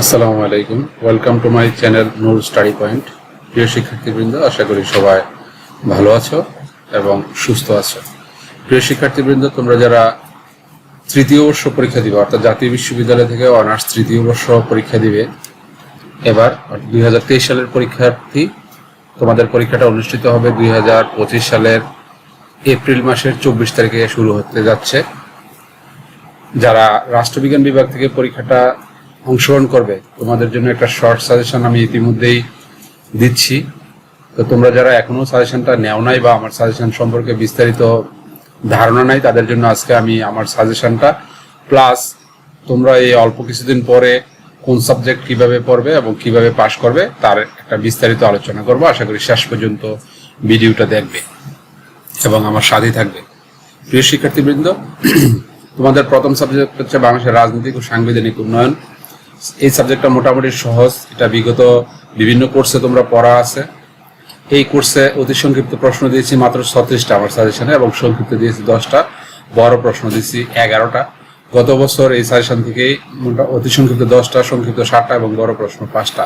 আসসালামু আলাইকুম। Welcome to my channel Noor study point প্রিয় শিক্ষার্থীবৃন্দ, আশা করি সবাই ভালো আছো এবং সুস্থ আছো। প্রিয় শিক্ষার্থীবৃন্দ, তোমরা যারা তৃতীয় বর্ষ পরীক্ষা দিবে, অর্থাৎ জাতীয় বিশ্ববিদ্যালয় থেকে অনার্স তৃতীয় বর্ষ পরীক্ষা দিবে, এবার দুই হাজার তেইশ সালের পরীক্ষার্থী, তোমাদের পরীক্ষাটা অনুষ্ঠিত হবে দুই হাজার পঁচিশ সালের এপ্রিল মাসের চব্বিশ তারিখে শুরু হতে যাচ্ছে। যারা রাষ্ট্রবিজ্ঞান বিভাগ থেকে পরীক্ষাটা অংশগ্রহণ করবে। তোমাদের জন্য একটা শর্ট সাজেশন আমি ইতিমধ্যেই দিচ্ছি। তো তোমরা যারা এখনও সাজেশনটা নেও নাই বা আমার সাজেশন সম্পর্কে বিস্তারিত ধারণা নাই, তাদের জন্য আজকে আমি আমার সাজেশনটা প্লাস তোমরা এই অল্প কিছুদিন পরে কোন সাবজেক্ট কীভাবে পড়বে এবং কীভাবে পাশ করবে, তার একটা বিস্তারিত আলোচনা করব। আশা করি শেষ পর্যন্ত ভিডিওটা দেখবে এবং আমার সাথে থাকবে। প্রিয় শিক্ষার্থীবৃন্দ, তোমাদের প্রথম সাবজেক্ট হচ্ছে বাংলাদেশের রাজনৈতিক ও সাংবিধানিক উন্নয়ন। এই সাবজেক্টটা মোটামুটি সহজ। এটা বিগত বিভিন্ন কোর্সে তোমরা পড়া আছে। এই কোর্সে অতি সংক্ষিপ্ত প্রশ্ন দিয়েছি মাত্র ছত্রিশটা আমার সাজেশনে এবং সংক্ষিপ্ত দিয়েছি দশটা। বড় প্রশ্ন দিয়েছি এগারোটা। গত বছর এই সাজেশন থেকে অতি সংক্ষিপ্ত দশটা, সংক্ষিপ্ত সাতটা এবং বড় প্রশ্ন পাঁচটা।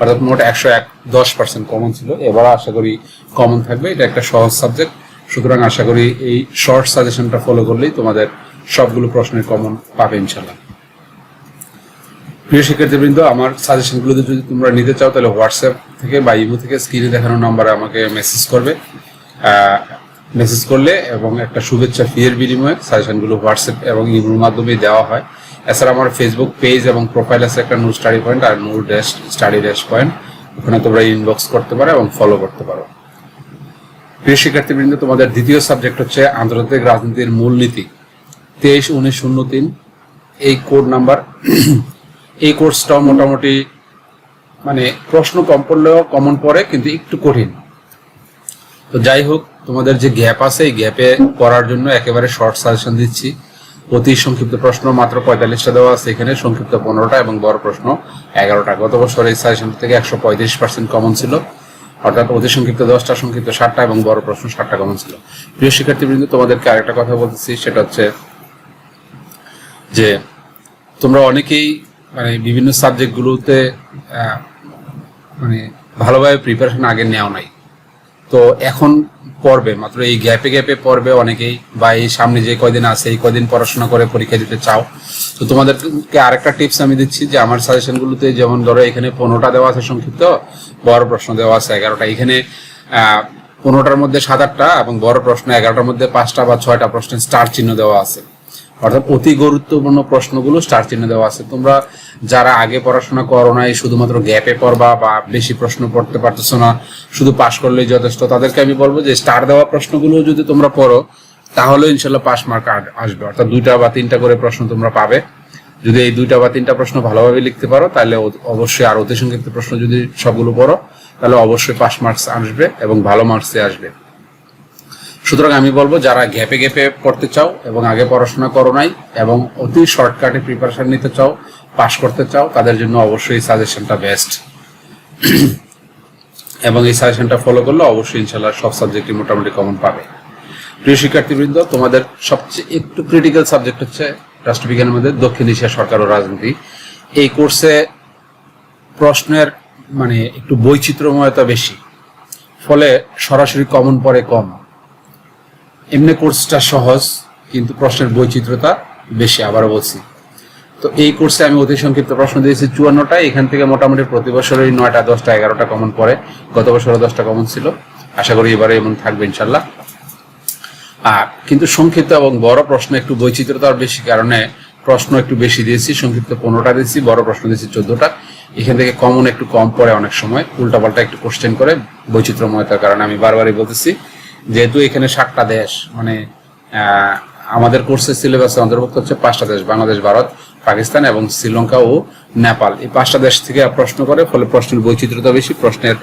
অর্থাৎ মোট একশো এক দশ পার্সেন্ট কমন ছিল। এবার আশা করি কমন থাকবে। এটা একটা সহজ সাবজেক্ট সুতরাং আশা করি এই শর্ট সাজেশনটা ফলো করলেই তোমাদের সবগুলো প্রশ্নের কমন পাবে ইনশাল্লাহ প্রিয় শিক্ষার্থীবৃন্দ, আমার সাজেশনগুলো যদি তোমরা নিতে চাও, তাহলে হোয়াটসঅ্যাপ থেকে বা ইমো থেকে স্ক্রিনে দেখানো নাম্বারে আমাকে মেসেজ করবে। মেসেজ করলে এবং একটা শুভেচ্ছা ফিয়ের বিনিময়ে সাজেশনগুলো হোয়াটসঅ্যাপ এবং ইমোর মাধ্যমে দেওয়া হয়। এছাড়া আমার ফেসবুক পেজ এবং প্রোফাইল আছে একটা নূর স্টাডি পয়েন্ট আর Noor dash study dash point ওখানে তোমরা ইনবক্স করতে পারো এবং ফলো করতে পারো। প্রিয় শিক্ষার্থীবৃন্দ, তোমাদের দ্বিতীয় সাবজেক্ট হচ্ছে আন্তর্জাতিক রাজনীতির মূলনীতি। তেইশ, উনিশ, শূন্য, তিন, এই কোড নাম্বার এই কোর্সটাও মোটামুটি মানে প্রশ্ন কম পড়লেও কমন পড়ে, কিন্তু একটু কঠিন। তো যাই হোক, তোমাদের যে গ্যাপ আছে, এই গ্যাপে পড়ার জন্য একেবারে শর্ট সাজেশন দিচ্ছি। অতি সংক্ষিপ্ত প্রশ্ন, মাত্র পঁয়তাল্লিশটা দেওয়া আছে এখানে, সংক্ষিপ্ত পনেরোটা এবং বড় প্রশ্ন এগারোটা। গত বছর এই সাজেশন থেকে একশো পঁয়ত্রিশ পার্সেন্ট কমন ছিল। অর্থাৎ অতি সংক্ষিপ্ত দশটা, সংক্ষিপ্ত ষাটটা এবং বড় প্রশ্ন ষাটটা কমন ছিল। প্রিয় শিক্ষার্থীবৃন্দ, তোমাদেরকে আরেকটা কথা বলতেছি, সেটা হচ্ছে যে তোমরা অনেকেই মানে বিভিন্ন সাবজেক্টগুলোতে মানে ভালোভাবে প্রিপারেশন আগে নেওয়া নাই। তো এখন পড়বে, মাত্র এই গ্যাপে গ্যাপে পড়বে অনেকেই, বা এই সামনে যে কয়দিন আছে, এই কয়দিন পড়াশোনা করে পরীক্ষা দিতে চাও। তো তোমাদেরকে আরেকটা টিপস আমি দিচ্ছি যে, আমার সাজেশনগুলোতে যেমন ধরো এখানে পনেরোটা দেওয়া আছে সংক্ষিপ্ত, বড় প্রশ্ন দেওয়া আছে এগারোটা। এখানে পনেরোটার মধ্যে সাত আটটা এবং বড় প্রশ্ন এগারোটার মধ্যে পাঁচটা বা ছয়টা প্রশ্নের স্টার চিহ্ন দেওয়া আছে। অর্থাৎ অতি গুরুত্বপূর্ণ প্রশ্নগুলো স্টার চিহ্ন দেওয়া আছে। তোমরা যারা আগে পড়াশোনা করো নাই শুধুমাত্র গ্যাপে পড়বা বা বেশি প্রশ্ন পড়তে পারতেছো না, শুধু পাশ করলেই যথেষ্ট। তাদেরকে আমি বলব যে স্টার দেওয়া প্রশ্নগুলো যদি তোমরা পড়ো, তাহলে ইনশাল্লাহ পাস মার্ক আসবে। অর্থাৎ দুইটা বা তিনটা করে প্রশ্ন তোমরা পাবে। যদি এই দুইটা বা তিনটা প্রশ্ন ভালোভাবে লিখতে পারো, তাহলে অবশ্যই আর অতি সংক্ষিপ্ত প্রশ্ন যদি সবগুলো পড়ো, তাহলে অবশ্যই পাস মার্কস আসবে এবং ভালো মার্কসে আসবে। সুতরাং আমি বলব, যারা গ্যাপে গ্যাপে পড়তে চাও এবং আগে পড়াশোনা করো নাই এবং অতি শর্টকাটে প্রিপারেশন নিতে চাও পাশ করতে চাও, তাদের জন্য অবশ্যই সাজেশনটা বেস্ট এবং এই সাজেশনটা ফলো করলে অবশ্যই ইনশাল্লাহ সব সাবজেক্টই মোটামুটি কমন পাবে। প্রিয় শিক্ষার্থীবৃন্দ, তোমাদের সবচেয়ে একটু ক্রিটিক্যাল সাবজেক্ট হচ্ছে রাষ্ট্রবিজ্ঞানের মধ্যে দক্ষিণ এশিয়া সরকার ও রাজনীতি। এই কোর্সে প্রশ্নের মানে একটু বৈচিত্র্যময়তা বেশি, ফলে সরাসরি কমন পড়ে কম। এমনি কোর্সটা সহজ, কিন্তু প্রশ্নের বৈচিত্র্যতা বেশি, আবারও বলছি। তো এই কোর্সে আমি অতি সংক্ষিপ্ত প্রশ্ন দিয়েছি চুয়ান্নটা এখান থেকে মোটামুটি প্রতি বছরই নয়টা, দশটা, এগারোটা কমন পড়ে। গত বছরও দশটা কমন ছিল। আশা করি এবারে এমন থাকবে ইনশাল্লাহ আর কিন্তু সংক্ষিপ্ত এবং বড় প্রশ্ন একটু বৈচিত্র্যতার বেশি কারণে প্রশ্ন একটু বেশি দিয়েছি, সংক্ষিপ্ত পনেরোটা দিয়েছি, বড় প্রশ্ন দিয়েছি চোদ্দটা। এখান থেকে কমন একটু কম পড়ে অনেক সময়, উল্টাপাল্টা একটু কোশ্চেন করে বৈচিত্র্যময়তার কারণে আমি বারবারই বলতেছি যেহেতু এখানে সাতটা দেশ মানে আমাদের কোর্সের সিলেবাসে অন্তর্ভুক্ত হচ্ছে পাঁচটা দেশ, বাংলাদেশ, ভারত, পাকিস্তান এবং শ্রীলঙ্কা ও নেপাল। এই পাঁচটা দেশ থেকে প্রশ্ন করে, ফলে প্রশ্নের বৈচিত্র্যতা বেশি, প্রশ্নের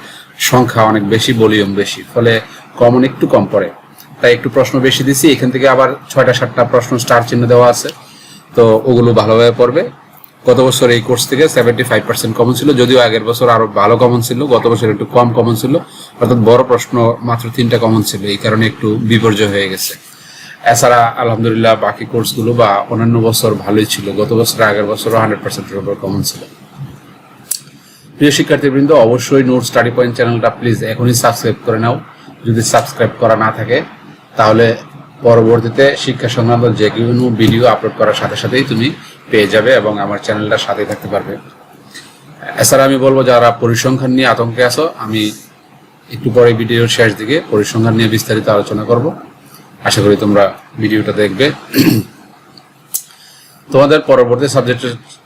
সংখ্যা অনেক বেশি, ভলিউম বেশি, ফলে কমন একটু কম পড়ে। তাই একটু প্রশ্ন বেশি দিছি, এখান থেকে আবার ছয়টা, সাতটা প্রশ্ন স্টার চিহ্ন দেওয়া আছে, তো ওগুলো ভালোভাবে পড়বে। গত বছর এই কোর্স থেকে সেভেন্টি ফাইভ পার্সেন্ট কমন ছিল, যদিও আগের বছর আরও ভালো কমন ছিল, গত বছর একটু কম কমন ছিল। অর্থাৎ বড় প্রশ্ন মাত্র তিনটা কমন ছিল, এই কারণে একটু বিপর্যয় হয়ে গেছে। এছাড়া আলহামদুলিল্লাহ বাকি কোর্সগুলো বা অন্যান্য বছর ভালোই ছিল, গত বছর আগের বছরও হান্ড্রেড পার্সেন্টের উপর কমন ছিল। প্রিয় শিক্ষার্থীবৃন্দ, অবশ্যই নোট স্টাডি পয়েন্ট চ্যানেলটা প্লিজ এখনই সাবস্ক্রাইব করে নাও। যদি সাবস্ক্রাইব করা না থাকে, তাহলে পরবর্তীতে শিক্ষা সংক্রান্ত যে কোনো ভিডিও আপলোড করার সাথে সাথেই তুমি পেয়ে যাবে এবং আমার চ্যানেলটার সাথে থাকতে পারবে। এছাড়া আমি বলব, যারা পরিসংখ্যান নিয়ে আতঙ্কে আছো, আমি একটু পরে ভিডিওর শেষ দিকে পরিসংখ্যান নিয়ে বিস্তারিত আলোচনা করব। আশা করি তোমরা ভিডিওটা দেখবে। তোমাদের পরবর্তী সাবজেক্ট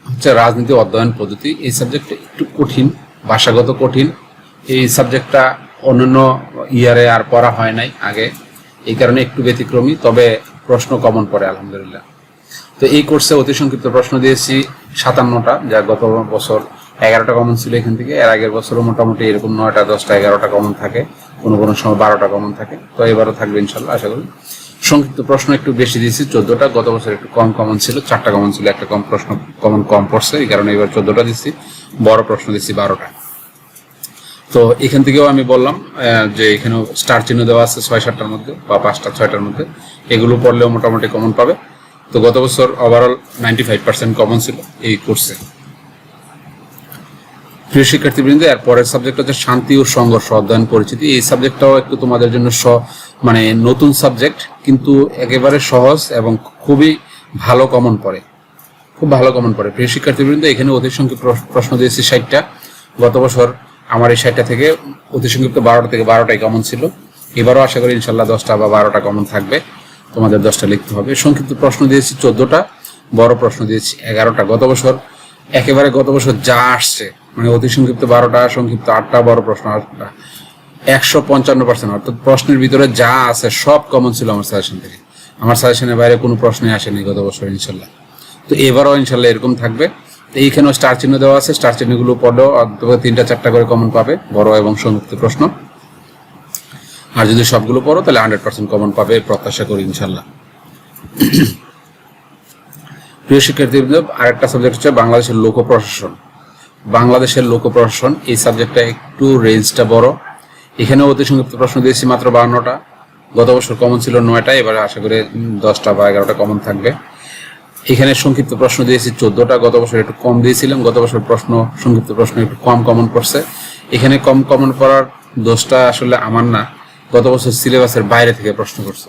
হচ্ছে রাজনীতি, অধ্যয়ন পদ্ধতি। এই সাবজেক্টটা একটু কঠিন, ভাষাগত কঠিন। এই সাবজেক্টটা অন্যান্য ইয়ারে আর পড়া হয় নাই আগে। এই কারণে একটু ব্যতিক্রমী, তবে প্রশ্ন কমন পড়ে, আলহামদুলিল্লাহ। তো এই কোর্সে অতি সংক্ষিপ্ত প্রশ্ন দিয়েছি, সাতান্নটা, যা গত বছর এগারোটা কমন ছিল এখান থেকে। এর আগের বছরও মোটামুটি এরকম নয়টা, দশটা, এগারোটা কমন থাকে, কোনো কোনো সময় বারোটা কমন থাকে। তো এবারও থাকবে ইনশাল্লাহ, আশা করি। সংক্ষিপ্ত প্রশ্ন একটু বেশি দিয়েছি, চোদ্দটা। গত বছর একটু কম কমন ছিল, চারটা কমন ছিল, একটা কম প্রশ্ন কমন কম পড়ছে, এই কারণে এবার চোদ্দটা দিচ্ছি। বড় প্রশ্ন দিচ্ছি, বারোটা। তো এখান থেকেও আমি বললাম যে এখানেও স্টার চিহ্ন দেওয়া আছে ছয়, সাতটার মধ্যে বা পাঁচটা, ছয়টার মধ্যে। এগুলো পড়লেও মোটামুটি কমন পাবে। তো গত বছর overall ninety five percent common ছিল এই কোর্সে প্রিয় শিক্ষার্থীবৃন্দ, এর পরের সাবজেক্ট হচ্ছে শান্তি ও সংঘর্ষ অধ্যয়ন পরিচিতি। এই সাবজেক্টটাও একটু তোমাদের জন্য স মানে নতুন সাবজেক্ট কিন্তু একেবারে সহজ এবং খুবই ভালো কমন পড়ে। খুব ভালো কমন পড়ে। প্রিয় শিক্ষার্থীবৃন্দ, এখানে অতি সংক্ষিপ্ত প্রশ্ন দিয়েছি ষাটটা। গত বছর আমার এই ষাটটা থেকে অতি সংক্ষিপ্ত বারোটা থেকে বারোটাই কমন ছিল। এবারও আশা করি ইনশাল্লাহ দশটা বা বারোটা কমন থাকবে। তোমাদের দশটা লিখতে হবে। সংক্ষিপ্ত প্রশ্ন দিয়েছি চোদ্দটা, বড় প্রশ্ন দিয়েছি এগারোটা। গত বছর একেবারে গত বছর যা আসছে মানে অতি সংক্ষিপ্ত বারোটা, সংক্ষিপ্ত আটটা, বড় প্রশ্ন আটটা। একশো পঞ্চান্ন পার্সেন্ট অর্থাৎ প্রশ্নের ভিতরে যা আছে সব কমন ছিল আমার সাজেশন থেকে। আমার সাজেশনের বাইরে কোনো প্রশ্নই আসেনি গত বছর, ইনশাল্লাহ। তো এবারও ইনশাল্লাহ এরকম থাকবে। তো এইখানেও স্টার চিহ্ন দেওয়া আছে স্টার চিহ্নগুলো পড়লেও অন্তত তিনটা, চারটা করে কমন পাবে, বড় এবং সংক্ষিপ্ত প্রশ্ন। আর যদি সবগুলো পড়ো, তাহলে হান্ড্রেড পার্সেন্ট কমন পাবে প্রত্যাশা করি ইনশাল্লাহ প্রিয় শিক্ষার্থীবৃন্দ, আরেকটা সাবজেক্ট হচ্ছে বাংলাদেশের লোক প্রশাসন বাংলাদেশের লোক প্রশাসন এই সাবজেক্টটা একটু রেঞ্জটা বড়। এখানেও অতি সংক্ষিপ্ত প্রশ্ন দিয়েছি মাত্র বাহান্নটা গত বছর কমন ছিল নয়টা, এবারে আশা করি দশটা বা এগারোটা কমন থাকবে। এখানে সংক্ষিপ্ত প্রশ্ন দিয়েছি চোদ্দটা, গত বছর একটু কম দিয়েছিলাম, গত বছর প্রশ্ন, সংক্ষিপ্ত প্রশ্ন একটু কম কমন পড়ছে এখানে কম কমন পড়ার দোষটা আসলে আমার না। গত বছর সিলেবাসের বাইরে থেকে প্রশ্ন করছ।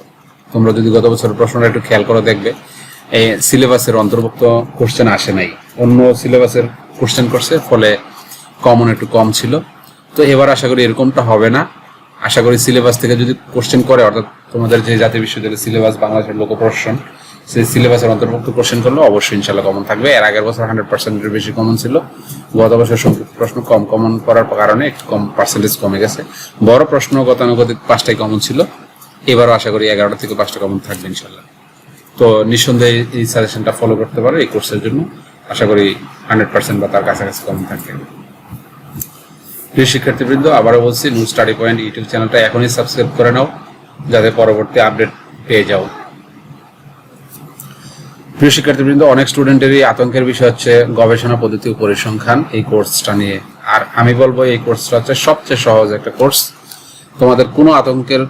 তোমরা যদি গত বছরের প্রশ্নটা একটু খেয়াল করে দেখবে, এই সিলেবাসের অন্তর্ভুক্ত কোশ্চেন আসে নাই। অন্য সিলেবাসের কোশ্চেন করছে ফলে কমন একটু কম ছিল। তো এবার আশা করি এরকমটা হবে না। আশা করি সিলেবাস থেকে যদি কোশ্চেন করে, অর্থাৎ তোমাদের যে জাতীয় বিশ্ববিদ্যালয়ের সিলেবাস, বাংলাদেশের লোক প্রশাসন সেই সিলেবাসের অন্তর্ভুক্ত কোশ্চেন করলে। অবশ্যই ইনশাল্লাহ কমন থাকবে। এর আগের বছর হান্ড্রেড পার্সেন্টের বেশি কমন ছিল। গত বছর সংক্ষিপ্ত প্রশ্ন কম কমন করার কারণে একটু কম পার্সেন্টেজ কমে গেছে। বড় প্রশ্ন গতানুগতিক পাঁচটাই কমন ছিল। এবারও আশা করি এগারোটা থেকে পাঁচটা কমন থাকবে ইনশাল্লাহ তো নিঃসন্দেহে এই সাজেশনটা ফলো করতে পারো এই কোর্সের জন্য। আশা করি হান্ড্রেড পার্সেন্ট বা তার কাছাকাছি কমন থাকবে। প্রিয় শিক্ষার্থীবৃন্দ, আবারও বলছি নিউ স্টাডি পয়েন্ট ইউটিউব চ্যানেলটা এখনই সাবস্ক্রাইব করে নাও। যাতে পরবর্তী আপডেট পেয়ে যাও। প্রিয় শিক্ষার্থীবৃন্দ, অনেক স্টুডেন্টেরই আতঙ্কের বিষয় হচ্ছে গবেষণা পদ্ধতি ও পরিসংখ্যান এই কোর্সটা নিয়ে আর আমি বলব এই কোর্সটা হচ্ছে সবচেয়ে সহজ একটা কোর্স তোমাদের কোনো আতঙ্কের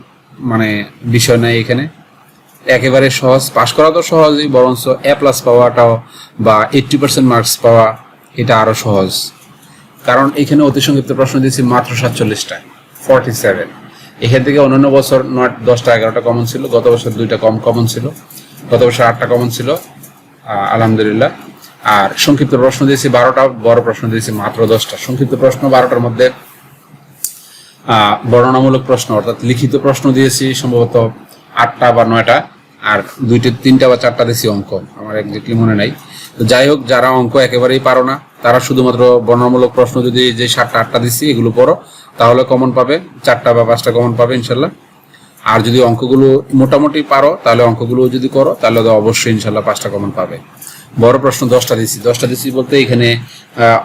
মানে বিষয় নাই এখানে। একেবারে সহজ। পাশ করা তো সহজই, বরঞ্চ এ প্লাস পাওয়াটাও বা এইট্টি পার্সেন্ট মার্কস পাওয়া, এটা আরও সহজ। কারণ এখানে অতি সংক্ষিপ্ত প্রশ্ন দিয়েছি মাত্র সাতচল্লিশটা ফর্টি সেভেন এখান থেকে অন্যান্য বছর নয়, দশটা এগারোটা কমন ছিল, গত বছর দুইটা কম কমন ছিল, গত বছর আটটা কমন ছিল। আলহামদুলিল্লাহ। আর সংক্ষিপ্ত প্রশ্ন দিয়েছি বারোটা, বড় প্রশ্ন দিয়েছি মাত্র দশটা। সংক্ষিপ্ত প্রশ্ন বারোটার মধ্যে বর্ণনামূলক প্রশ্ন, অর্থাৎ লিখিত প্রশ্ন দিয়েছি, সম্ভবত আটটা বা নয়টা, আর দুইটা, তিনটা বা চারটা দিয়েছি অঙ্ক। আমার একজাক্টলি মনে নাই। তো যাই হোক, যারা অঙ্ক একেবারেই পারো না, তারা শুধুমাত্র বর্ণনামূলক প্রশ্ন যদি যে সাতটা, আটটা দিচ্ছি, এগুলো পড়ো, তাহলে কমন পাবে, চারটা বা পাঁচটা কমন পাবে, ইনশাল্লাহ। আর যদি অঙ্কগুলো মোটামুটি পারো, তাহলে অঙ্কগুলো যদি করো, তাহলে অবশ্যই ইনশাল্লাহ পাঁচটা কমন পাবে। বড় প্রশ্ন, দশটা দিচ্ছি দশটা দিচ্ছি বলতে এখানে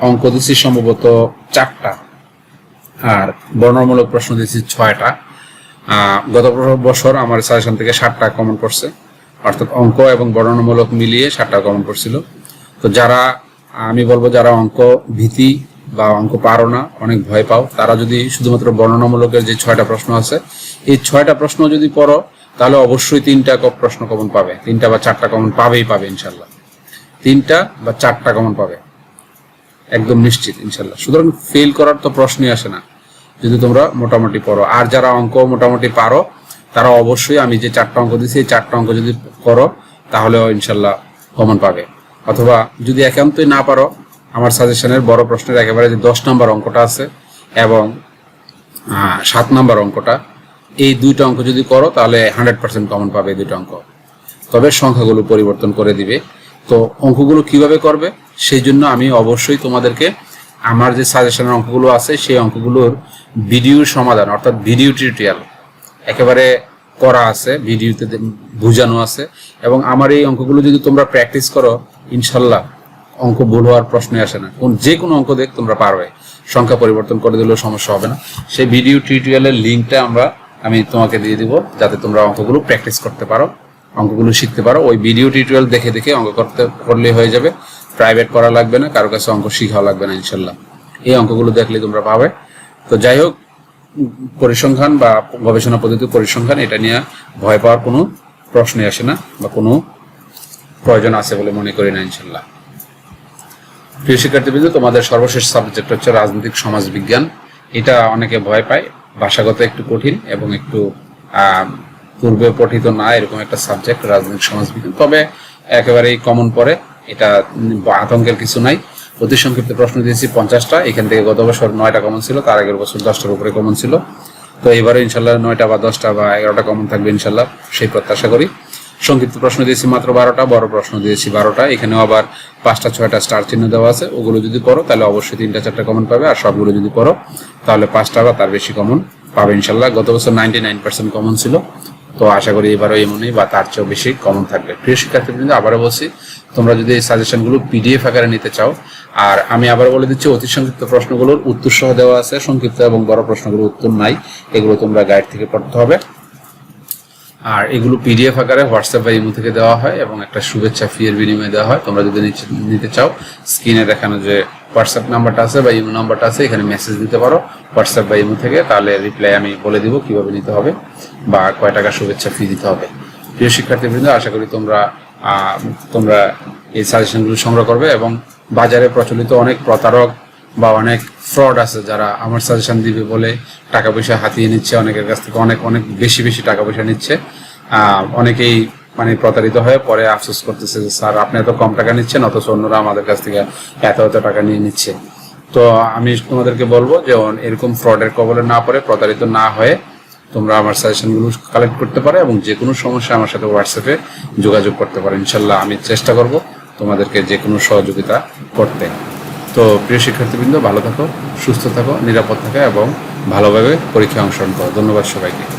অঙ্ক দিচ্ছি সম্ভবত চারটা। আর বর্ণনামূলক প্রশ্ন দিয়েছি ছয়টা। গত বছর আমার সাজেশন থেকে ষাটটা কমন করছে। অর্থাৎ অঙ্ক এবং বর্ণনামূলক মিলিয়ে ষাটটা কমন করছিল। তো যারা, আমি বলব যারা অঙ্ক ভীতি বা অঙ্ক পারো না, অনেক ভয় পাও। তারা যদি শুধুমাত্র বর্ণনামূলকের যে ছয়টা প্রশ্ন আছে, এই ছয়টা প্রশ্ন যদি পড়ো, তাহলে অবশ্যই তিনটা প্রশ্ন কমন পাবে। তিনটা বা চারটা কমন পাবেই পাবে, ইনশাল্লাহ। তিনটা বা চারটা কমন পাবে। একদম নিশ্চিত, ইনশাল্লাহ। সুতরাং ফেল করার তো প্রশ্নই আসে না, যদি তোমরা মোটামুটি পড়ো। আর যারা অঙ্ক মোটামুটি পারো, তারা অবশ্যই আমি যে চারটা অঙ্ক দিচ্ছি এই চারটা অঙ্ক যদি করো তাহলেও ইনশাল্লাহ কমন পাবে। অথবা যদি একান্তই না পারো আমার সাজেশনের বড় প্রশ্নের একেবারে যে দশ নম্বর অঙ্কটা আছে এবং সাত নম্বর অঙ্কটা, এই দুইটা অঙ্ক যদি করো তাহলে হান্ড্রেড পার্সেন্ট কমন পাবে এই দুইটা অঙ্ক। তবে সংখ্যাগুলো পরিবর্তন করে দিবে। তো অঙ্কগুলো কীভাবে করবে? সেই জন্য আমি অবশ্যই তোমাদেরকে আমার যে সাজেশনের অঙ্কগুলো আছে, সেই অঙ্কগুলোর ভিডিও সমাধান, অর্থাৎ ভিডিও টিউটোরিয়াল একেবারে করা আছে, ভিডিওতে বোঝানো আছে। এবং আমার এই অঙ্কগুলো যদি তোমরা প্র্যাকটিস করো, ইনশাল্লাহ অঙ্ক ভুল হওয়ার প্রশ্নই আসে না। কোন যে কোনো অঙ্ক দেখ তোমরা পারবে সংখ্যা পরিবর্তন করে দিলেও সমস্যা হবে না। সেই ভিডিও টিউটোরিয়ালের লিঙ্কটা আমরা, আমি তোমাকে দিয়ে দিব, যাতে তোমরা অঙ্কগুলো প্র্যাকটিস করতে পারো, অঙ্কগুলো শিখতে পারো। ওই ভিডিও টিউটোরিয়াল দেখে দেখে অঙ্ক করতে করলেই হয়ে যাবে। প্রাইভেট করা লাগবে না, কারও কাছে অঙ্ক শিখাও লাগবে না, ইনশাল্লাহ। এই অঙ্কগুলো দেখলে তোমরা পাবে। তো যাই হোক, পরিসংখ্যান বা গবেষণা পদ্ধতি পরিসংখ্যান, এটা নিয়ে ভয় পাওয়ার কোনো প্রশ্নই আসে না বা কোনো প্রয়োজন আছে বলে মনে করি না, ইনশাল্লাহ। প্রিয় শিক্ষার্থীবৃন্দ, তোমাদের সর্বশেষ সাবজেক্ট হচ্ছে রাজনৈতিক সমাজ বিজ্ঞান এটা অনেকে ভয় পায়, ভাষাগত একটু কঠিন এবং একটু পূর্বে পঠিত না, এরকম একটা সাবজেক্ট রাজনৈতিক সমাজ বিজ্ঞান তবে একেবারেই কমন পড়ে, এটা আতঙ্কের কিছু নাই। অতি সংক্ষিপ্ত প্রশ্ন দিয়েছি, পঞ্চাশটা, এখান থেকে গত বছর নয়টা কমন ছিল, তার আগের বছর দশটার উপরে কমন ছিল। তো এবারে ইনশাল্লাহ নয়টা বা দশটা বা এগারোটা কমন থাকবে ইনশাল্লাহ, সেই প্রত্যাশা করি। সংক্ষিপ্ত প্রশ্ন দিয়েছি মাত্র বারোটা, বড় প্রশ্ন দিয়েছি বারোটা। এখানেও আবার পাঁচটা, ছয়টা স্টার চিহ্ন দেওয়া আছে। ওগুলো যদি পড়ো, তাহলে অবশ্যই তিনটা, চারটা কমন পাবে। আর সবগুলো যদি পড়ো, তাহলে পাঁচটা বা তার বেশি কমন পাবে ইনশাল্লাহ। গত বছর নাইনটি নাইন পার্সেন্ট কমন ছিল। তো আশা করি এবারও এমনই বা তার চেয়েও বেশি কমন থাকবে। প্রিয় শিক্ষার্থীবৃন্দ, আবারও বলছি, তোমরা যদি এই সাজেশনগুলো পিডিএফ আকারে নিতে চাও, আর আমি আবার বলে দিচ্ছি, অতি সংক্ষিপ্ত প্রশ্নগুলোর উত্তর সহ দেওয়া আছে। সংক্ষিপ্ত এবং বড় প্রশ্নগুলোর উত্তর নাই। এগুলো তোমরা গাইড থেকে পড়তে হবে। আর এগুলো পিডিএফ আকারে হোয়াটসঅ্যাপ বা ইমো থেকে দেওয়া হয় এবং একটা শুভেচ্ছা ফিয়ের বিনিময়ে দেওয়া হয়। তোমরা যদি নিতে চাও স্ক্রিনে দেখানো যে হোয়াটসঅ্যাপ নাম্বারটা আছে বা ইমো নাম্বারটা আছে, এখানে মেসেজ দিতে পারো হোয়াটসঅ্যাপ বা ইমো থেকে। তাহলে রিপ্লাই আমি বলে দিব কীভাবে নিতে হবে বা কয় টাকা শুভেচ্ছা ফি দিতে হবে। প্রিয় শিক্ষার্থীবৃন্দ, আশা করি তোমরা তোমরা এই সাজেশনগুলো সংগ্রহ করবে এবং বাজারে প্রচলিত অনেক প্রতারক বা অনেক ফ্রড আছে যারা আমার সাজেশন দিবে বলে টাকা পয়সা হাতিয়ে নিচ্ছে, অনেকের কাছ থেকে অনেক অনেক বেশি বেশি টাকা পয়সা নিচ্ছে। অনেকেই মানে প্রতারিত হয়ে পরে আফসোস করতেছে যে, স্যার, আপনি এত কম টাকা নিচ্ছেন, অথচ অন্যরা আমাদের কাছ থেকে এত এত টাকা নিয়ে নিচ্ছে। তো আমি তোমাদেরকে বলব যে এরকম ফ্রডের কবলে না পড়ে, প্রতারিত না হয়ে তোমরা আমার সাজেশনগুলো কালেক্ট করতে পারো এবং যে কোনো সমস্যা আমার সাথে হোয়াটসঅ্যাপে যোগাযোগ করতে পারো। ইনশাল্লাহ আমি চেষ্টা করব তোমাদেরকে যে কোনো সহযোগিতা করতে। তো প্রিয় শিক্ষার্থীবৃন্দ, ভালো থাকো, সুস্থ থাকো, নিরাপদ থাকো এবং ভালোভাবে পরীক্ষায় অংশগ্রহণ করো। ধন্যবাদ সবাইকে।